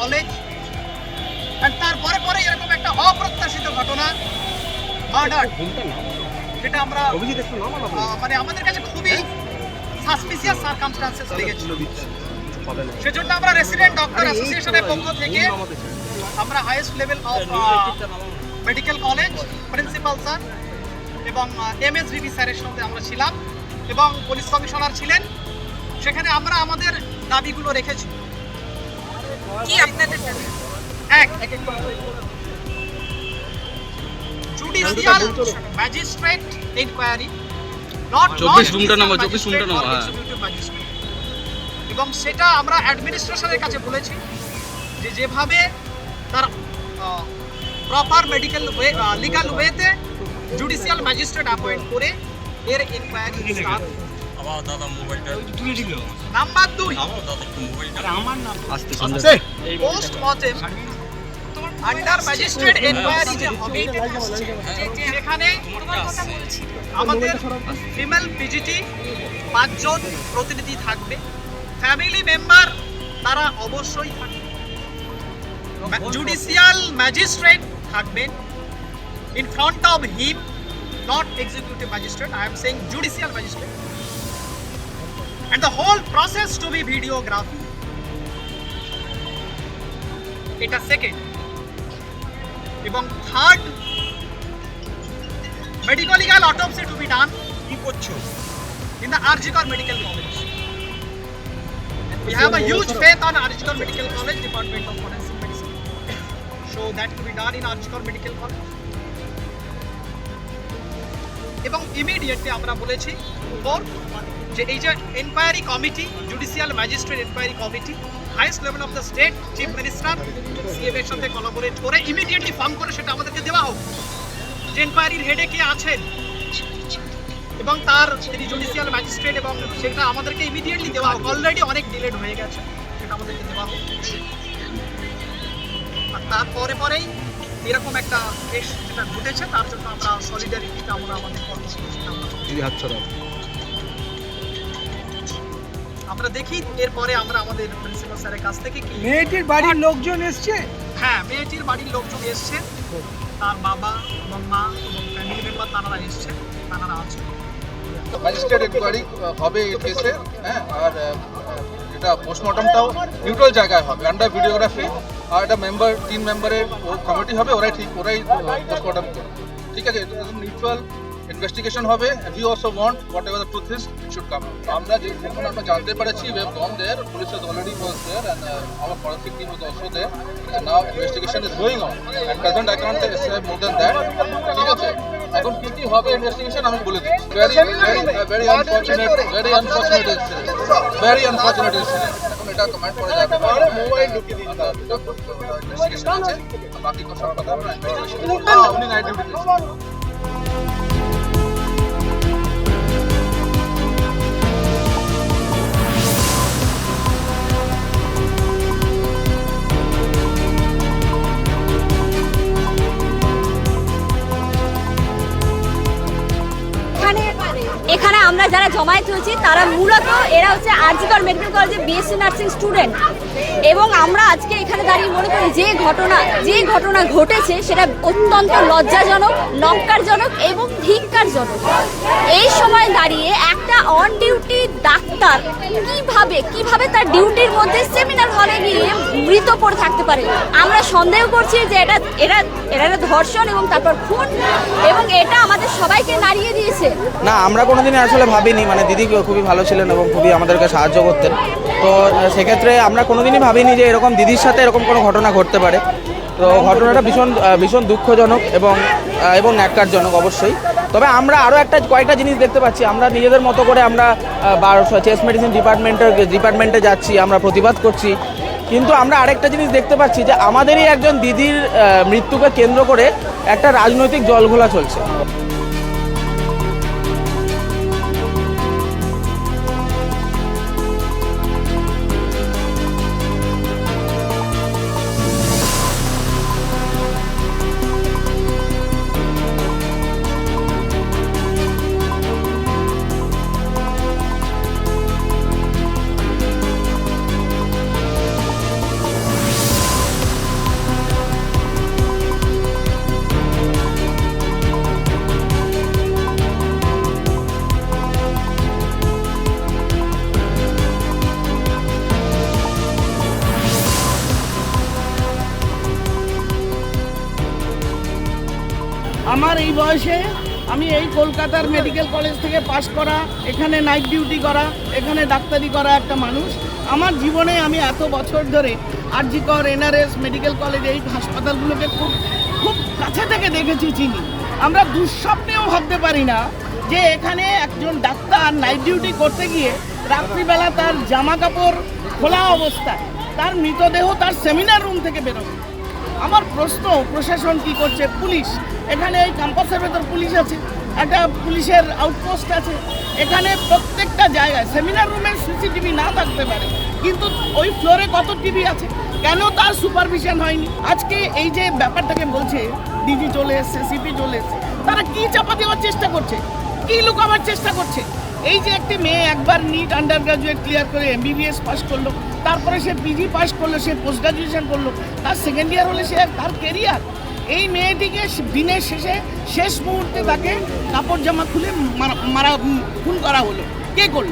College. আর তারপরে পরে এরকম একটা অপ্রত্যাশিত ঘটনা মার্ডার যেটা আমরা মানে আমাদের কাছে খুবই সাসপিসিয়াস সার্কামস্টান্সেস লেগেছিল সেজন্য আমরা রেসিডেন্ট ডক্টর অ্যাসোসিয়েশনের পক্ষ থেকে আমরা highest level of medical college principal sir এবং এমএসবিবি স্যারের সঙ্গে আমরা ছিলাম এবং পুলিশ কমিশনার ছিলেন। সেখানে আমরা আমাদের দাবিগুলো রেখেছি। কি আপনাদের? এক জুডিশিয়াল ম্যাজিস্ট্রেট ইনকোয়ারি নট 24 রুমটা নামাও, 24 রুমটা নামাও, হ্যাঁ। এবং সেটা আমরা অ্যাডমিনিস্ট্রেশনের কাছে বলেছি যে যেভাবে তার প্রপার মেডিকেল ওয়ে লিগাল ওয়েতে জুডিশিয়াল ম্যাজিস্ট্রেট অ্যাপয়েন্ট করে এর ইনকোয়ারি স্টার্ট আমার দাদা মোবাইলটা নাম্বার দুই। আমার দাদা একটু মোবাইলটা আসতে post mortem under magistrate enquiry যে হবে সেখানে আমাদের ফিমেল পিজিটি পাঁচজন প্রতিনিধি থাকবে। ফ্যামিলি মেম্বার তারা অবশ্যই থাকবে। জুডিশিয়াল ম্যাজিস্ট্রেট থাকবেন in front of him not executive magistrate I am saying judicial magistrate and the whole process to be videography এটা সেকেন্ড এবং third medico legal autopsy to be done কি করছো in the Arjikar Medical College. We have a huge faith on Arjikar Medical College, Department of Forensic Medicine. So that to be done in Arjikar Medical College. এবং immediately আমরা বলেছি four যে এই যে enquiry committee judicial magistrate enquiry committee highest level of the state chief minister CM এর সাথে collaborate করে immediately form করে সেটা আমাদেরকে দেওয়া হোক। যে এনকোয়ারির হেডে কে আছেন, এবং তার তিনি জুডিশিয়াল ম্যাজিস্ট্রেট এবং সেটা আমাদেরকে ইমিডিয়েটলি দেওয়া হোক। অলরেডি অনেক ডিলেড হয়ে গেছে, সেটা আমাদেরকে দেওয়া হোক। আর তারপরে পরেই এরকম একটা কেস যেটা ঘটেছে, তার জন্য আমরা সলিডারিটিতে আমরা আমাদের কর্মসূচিটা আমরা দেখি এরপরে আমরা আমাদের প্রিন্সিপাল স্যারের কাছ থেকে কি মেয়েটির বাড়ির লোকজন এসছে? হ্যাঁ মেয়েটির বাড়ির লোকজন এসছে। তার বাবা এবং মা এবং ফ্যামিলি মেম্বার তারা এসছে তারা আছে। ম্যাজিস্ট্রেট ইনকোয়ারি হবে এই কেসে হ্যাঁ আর এটা পোস্টমর্টমটাও নিউট্রাল জায়গায় হবে আন্ডার ভিডিওগ্রাফি আর একটা মেম্বার তিন মেম্বারের কমিটি হবে ওরাই ঠিক ওরাই পোস্টমর্টম করবে। ঠিক আছে নিউট্রাল ইনভেস্টিগেশন হবে we also want whatever the truth is it should come আমরা যে যখন আমরা জানতে পেরেছি have gone there police has already was there and uh, our forensic team was also there. And now investigation is going on. At present I cannot say more than ঠিক আছে? এখন কি কি হবে ইনভেস্টিগেশন আমি বলে দিচ্ছি। Very very very unfortunate very unfortunate incident very unfortunate incident এখন এটা কমেন্ট করে যাবে। আরে মোবাইল ঢুকিয়ে দিন। ইনভেস্টিগেশন আছে। বাকি সব কথা আমরা ইনভেস্টিগেশন উনি নাইট ডিউটি এখানে আমরা যারা জমায়েত হয়েছি, তারা মূলত এরা হচ্ছে আরজিকর মেডিকেল কলেজে বিএসসি নার্সিং স্টুডেন্ট। এবং আমরা আজকে এখানে দাঁড়িয়ে মনে করি যে ঘটনা যে ঘটনা ঘটেছে সেটা অত্যন্ত লজ্জাজনক, লঙ্কারজনক এবং ধিক্কারজনক। এই সময় দাঁড়িয়ে একটা অন ডিউটি ডাক্তার কীভাবে কীভাবে তার ডিউটির মধ্যে সেমিনার হলে গিয়ে মৃত পড়ে থাকতে পারে? আমরা সন্দেহ করছি যে এটা এরা একটা ধর্ষণ এবং তারপর খুন এবং এটা আমাদের সবাইকে নাড়িয়ে দিয়েছে। না, আমরা কোনোদিনই আসলে ভাবিনি মানে দিদি খুবই ভালো ছিলেন এবং খুবই আমাদেরকে সাহায্য করতেন। তো সেক্ষেত্রে আমরা কোনোদিনই ভাবিনি যে এরকম দিদির সাথে এরকম কোনো ঘটনা ঘটতে পারে। তো ঘটনাটা ভীষণ ভীষণ দুঃখজনক এবং এবং ন্যাক্কারজনক অবশ্যই। তবে আমরা আরও একটা, কয়েকটা জিনিস দেখতে পাচ্ছি। আমরা নিজেদের মতো করে আমরা চেস্ট মেডিসিন ডিপার্টমেন্টের, ডিপার্টমেন্টে যাচ্ছি, আমরা প্রতিবাদ করছি। কিন্তু আমরা আরেকটা জিনিস দেখতে পাচ্ছি যে আমাদেরই একজন দিদির মৃত্যুকে কেন্দ্র করে একটা রাজনৈতিক জলঘোলা চলছে। এই বয়সে আমি এই কলকাতার মেডিকেল কলেজ থেকে পাশ করা, এখানে নাইট ডিউটি করা, এখানে ডাক্তারি করা একটা মানুষ। আমার জীবনে আমি এত বছর ধরে আরজিকর, এনআরএস মেডিকেল কলেজ এই হাসপাতালগুলোকে খুব খুব কাছে থেকে দেখেছি চিনি। আমরা দুঃস্বপ্নেও ভাবতে পারি না যে এখানে একজন ডাক্তার নাইট ডিউটি করতে গিয়ে রাত্রিবেলা তার জামা কাপড় খোলা অবস্থায়, তার মৃতদেহ তার সেমিনার রুম থেকে বেরোবে আমার প্রশ্ন, প্রশাসন কি করছে? পুলিশ। এখানে এই ক্যাম্পাসের ভেতর পুলিশ আছে, একটা পুলিশের আউটপোস্ট আছে। এখানে প্রত্যেকটা জায়গায় সেমিনার রুমের সিসিটিভি না থাকতে পারে, কিন্তু ওই ফ্লোরে কত টিভি আছে? কেন তার সুপারভিশন হয়নি? আজকে এই যে ব্যাপারটাকে বলছে ডিজি চলে এসছে সিপি চলে এসছে, তারা কি চাপা দেওয়ার চেষ্টা করছে? কি লুকাবার চেষ্টা করছে? এই যে একটি মেয়ে একবার নিট আন্ডার গ্রাজুয়েট ক্লিয়ার করে এমবিবিএস পাস করল, তারপরে সে পিজি পাস করল, সে পোস্ট গ্রাজুয়েশন করল, তার সেকেন্ড ইয়ার হলে সে তার কেরিয়ার এই মেয়েটিকে দিনের শেষে, শেষ মুহূর্তে তাকে কাপড় জামা খুলে মারা মারা খুন করা হলো। কে করল?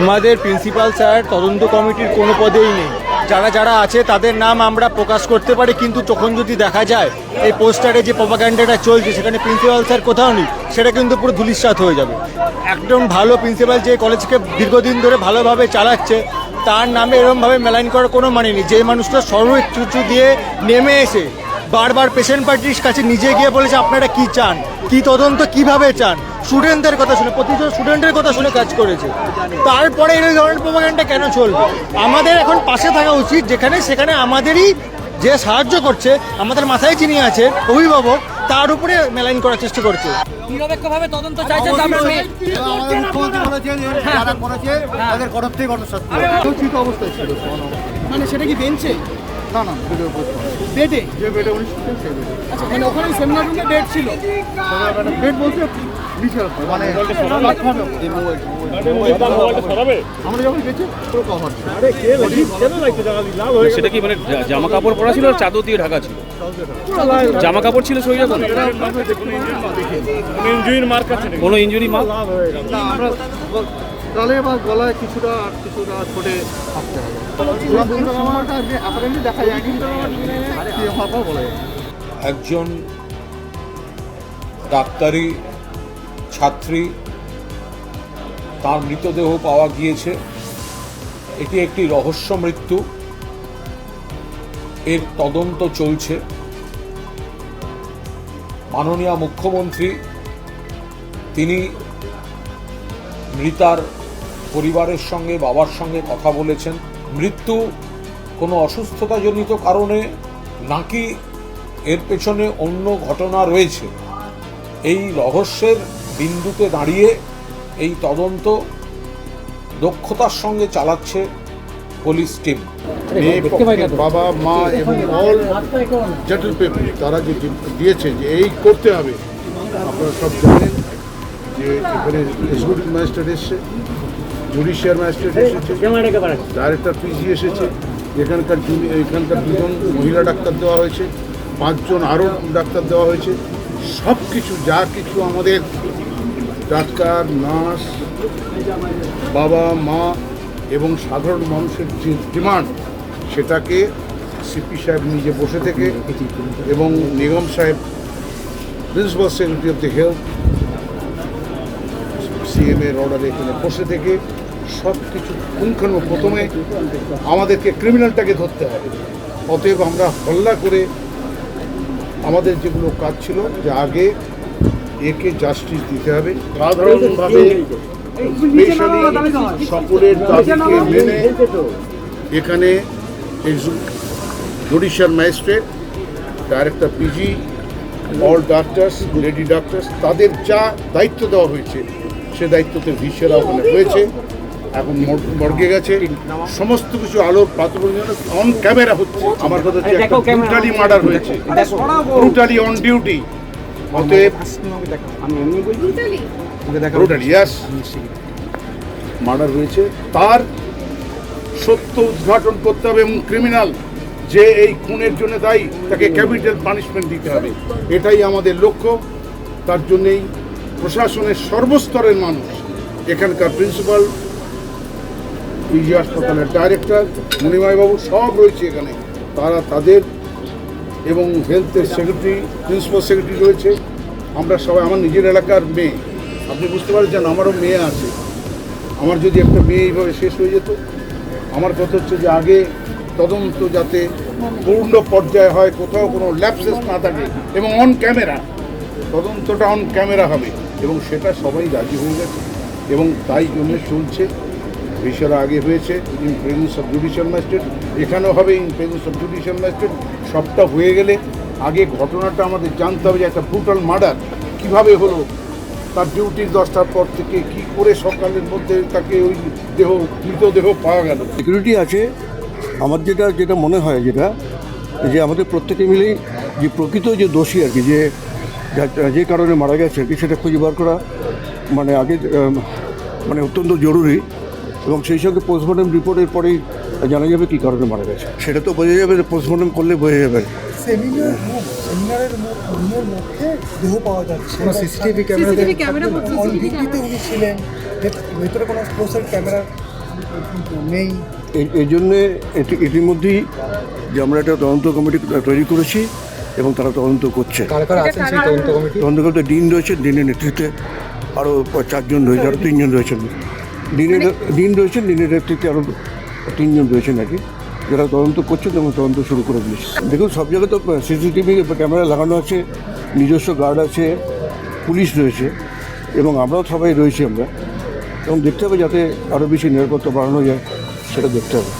আমাদের প্রিন্সিপাল স্যার তদন্ত কমিটির কোনো পদেই নেই। যারা যারা আছে, তাদের নাম আমরা প্রকাশ করতে পারি, কিন্তু তখন যদি দেখা যায়, এই পোস্টারে যে প্রপাগান্ডাটা চলছে, সেখানে প্রিন্সিপাল স্যার কোথাও নেই, সেটা কিন্তু পুরো ধুলিশ্বাত হয়ে যাবে। একদম ভালো প্রিন্সিপাল যে কলেজকে দীর্ঘদিন ধরে ভালোভাবে চালাচ্ছে, তার নামে এরমভাবে মেলাইন করার কোনো মানে নেই। যে মানুষটা সর্বোচ্চ দিয়ে নেমে এসে বারবার পেশেন্ট পার্টির কাছে নিজে গিয়ে বলেছে আপনারা কি চান? কি তদন্ত কীভাবে চান? স্টুডেন্টদের কথা শুনে প্রতিজন স্টুডেন্টের কথা শুনে কাজ করেছে। তারপরে এই ধরনের প্রোপাগান্ডা কেন চলবে? আমাদের এখন পাশে থাকা উচিত যেখানে সেখানে আমাদেরই যে সাহায্য করছে আমাদের মাথায় চিনি আছে অভিভাবক তার উপরে মেলাইন করার চেষ্টা করছে। নিরপেক্ষভাবে তদন্ত চাইছে তো আমরা মেয়ে- আমাদের মুখ্যমন্ত্রী বলেছেন যারা করেছে তাদের করার থেকে ছিল মানে সেটা কি বেঞ্চে? না না ভিডিও করতে বেডে যে আচ্ছা মানে ওখানে সেমিনার রুমে বেড ছিল? বেড বলতে মানে আমরা যখন গেছি পুরো কভার সেটা কি মানে জামা কাপড় পরা ছিল আর চাদর দিয়ে ঢাকা ছিল? জামা কাপড় ছিল শরীরে কোনো কোনো ইঞ্জুরি মার্ক না আমরা গলায় কিছুটা আর কিছুটা ছোটে থাকতে হবে। একজন ডাক্তারি ছাত্রী, তার মৃতদেহ পাওয়া গিয়েছে। এটি একটি রহস্য মৃত্যু। এর তদন্ত চলছে। মাননীয় মুখ্যমন্ত্রী, তিনি মৃতার পরিবারের সঙ্গে বাবার সঙ্গে কথা বলেছেন। মৃত্যু কোনো অসুস্থতাজনিত কারণে নাকি এর পেছনে অন্য ঘটনা রয়েছে? এই রহস্যের বিন্দুতে দাঁড়িয়ে এই তদন্ত দক্ষতার সঙ্গে চালাচ্ছে পুলিশ টিম। বাবা মা এবং অল জেন্টল পিপল তারা যে যে দিয়েছে যে এই করতে হবে। আপনারা সব জানেন যে এখানে এক্সিকিউটিভ ম্যাজিস্ট্রেট এসছে। জুডিশিয়াল ম্যাজিস্ট্রেট এসেছে। ডাইরেক্টর পিজি এসেছে। এখানকার এখানকার দুজন মহিলা ডাক্তার দেওয়া হয়েছে। পাঁচজন আরও ডাক্তার দেওয়া হয়েছে। সব কিছু যা কিছু আমাদের ডাক্তার নার্স বাবা মা এবং সাধারণ মানুষের যে ডিমান্ড সেটাকে সিপি সাহেব নিজে বসে থেকে এবং নিগম সাহেব principal secretary of the health CM এর অর্ডারে এখানে বসে থেকে সব কিছু পুঙ্খানু প্রথমে আমাদেরকে ক্রিমিনালটাকে ধরতে হবে। অতএব আমরা হল্লা করে আমাদের যেগুলো কাজ ছিল, যে আগে একে জাস্টিস দিতে হবে। সাধারণভাবে সকলের মেনে এখানে judicial magistrate director PG all doctors lady doctors তাদের যা দায়িত্ব দেওয়া হয়েছে, সে দায়িত্বতে ভিসেরা ওখানে রয়েছে এখন মর্গে গেছে। সমস্ত কিছু আলোর অন ক্যামেরা হচ্ছে। আমার কথা হচ্ছে একটা ব্রুটালি মার্ডার হয়েছে। ব্রুটালি অন ডিউটি অতএব ব্রুটালি ইয়াস মার্ডার হয়েছে। তার সত্য উদ্ঘাটন করতে হবে এবং ক্রিমিনাল যে এই খুনের জন্য দায়ী তাকে ক্যাপিটাল পানিশমেন্ট দিতে হবে। এটাই আমাদের লক্ষ্য। তার জন্যেই প্রশাসনের সর্বস্তরের মানুষ এখানকার প্রিন্সিপাল পিজি হাসপাতালের ডাইরেক্টর মণিময়বাবু সব রয়েছে এখানে। তারা তাদের এবং হেলথের সেক্রেটারি প্রিন্সিপাল সেক্রেটারি রয়েছে। আমরা সবাই, আমার নিজের এলাকার মেয়ে। আপনি বুঝতে পারছেন আমারও মেয়ে আছে। আমার যদি একটা মেয়ে এইভাবে শেষ হয়ে যেত, আমার কথা হচ্ছে যে আগে তদন্ত যাতে পূর্ণ পর্যায়ে হয়, কোথাও কোনো ল্যাপসেস না থাকে এবং অন ক্যামেরা তদন্তটা অন ক্যামেরা হবে এবং সেটা সবাই রাজি হয়ে গেছে এবং তাই জন্য চলছে। ভিসার আগে হয়েছে, in presence of judicial magistrate. এখানেও হবে in presence of judicial magistrate. সবটা হয়ে গেলে আগে ঘটনাটা আমাদের জানতে হবে যে একটা ব্রুটাল মার্ডার কীভাবে হলো, তার ডিউটির দশটার পর থেকে কি করে সকালের মধ্যে তাকে ওই দেহ মৃতদেহ পাওয়া গেল। সিকিউরিটি আছে। আমার যেটা যেটা মনে হয় যেটা, যে আমাদের প্রত্যেকে মিলেই যে প্রকৃত যে দোষী আর কি, যে যে কারণে মারা গেছে আর কি, সেটা খুঁজে বার করা মানে আগে মানে অত্যন্ত জরুরি। এবং সেই সঙ্গে পোস্টমর্টম রিপোর্টের পরেই জানা যাবে কী কারণে মারা গেছে। সেটা তো বোঝা যাবে পোস্টমর্টম করলে বোঝা যাবে। সেমিনার রুম সেমিনারের রুমের মধ্যে দেহ পাওয়া যাচ্ছে। কোনো সিসিটিভি ক্যামেরা বলছে, অন উনি ছিলেন ভেতরে কোনো ক্লোজের ক্যামেরা নেই। এই- এই জন্যে এটি ইতিমধ্যেই যে আমরা একটা তদন্ত কমিটি তৈরি করেছি এবং তারা তদন্ত করছে। কারা কারা তদন্ত কমিটি? তদন্ত ডিন রয়েছে দিনের নেতৃত্বে আরও চারজন রয়েছে আরও তিনজন রয়েছেন। দিনের দিন রয়েছেন দিনের নেতৃত্বে আরও তিনজন রয়েছেন আর কি যারা তদন্ত করছেন এবং তদন্ত শুরু করে দিয়েছে। দেখুন সব জায়গায় তো সিসিটিভি ক্যামেরা লাগানো আছে নিজস্ব গার্ড আছে পুলিশ রয়েছে এবং আমরাও সবাই রয়েছি আমরা। এবং দেখতে হবে যাতে আরও বেশি নিরাপত্তা বাড়ানো যায় সেটা দেখতে হবে।